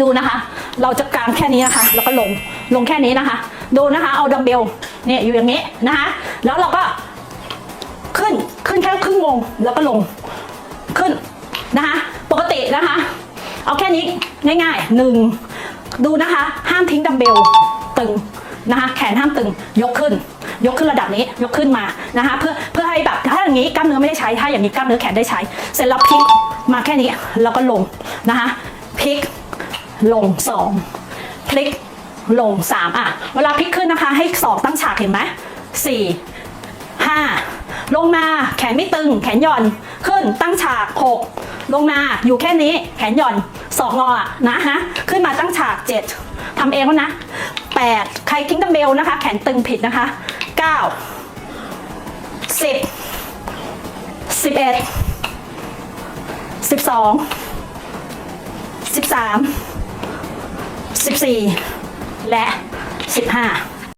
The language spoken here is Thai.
ดูนะคะ เราจะกางแค่นี้นะคะ แล้วก็ลง ลงแค่นี้นะคะ ดูนะคะ เอาดัมเบลเนี่ยอยู่อย่างนี้นะคะ แล้วเราก็ขึ้น ขึ้นแค่ครึ่งวง แล้วก็ลง ขึ้นนะคะ ปกตินะคะ เอาแค่นี้ง่ายๆหนึ่ง ดูนะคะ ห้ามทิ้งดัมเบลตึงนะคะ แขนห้ามตึง ยกขึ้น ยกขึ้นระดับนี้ ยกขึ้นมานะคะ เพื่อ เพื่อให้แบบถ้าอย่างนี้กล้ามเนื้อไม่ได้ใช้ ถ้าอย่างนี้กล้ามเนื้อแขนได้ใช้ เสร็จแล้วพลิกมาแค่นี้ แล้วก็ลงนะคะ พลิก ลงสองพลิกลงสามอะ เวลาพลิกขึ้นนะคะ ให้ศอกตั้งฉากเห็นไหมสี่ห้าลงมาแขนไม่ตึง แขนหย่อนขึ้นตั้งฉากหกลงมาอยู่แค่นี้แขนหย่อนสองงออะนะฮะขึ้นมาตั้งฉากเจ็ดทำเองแล้วนะแปดใครทิ้งดัมเบลนะคะ แขนตึงผิดนะคะเก้าสิบสิบเอ็ดสิบสองสิบสาม 14 และ 15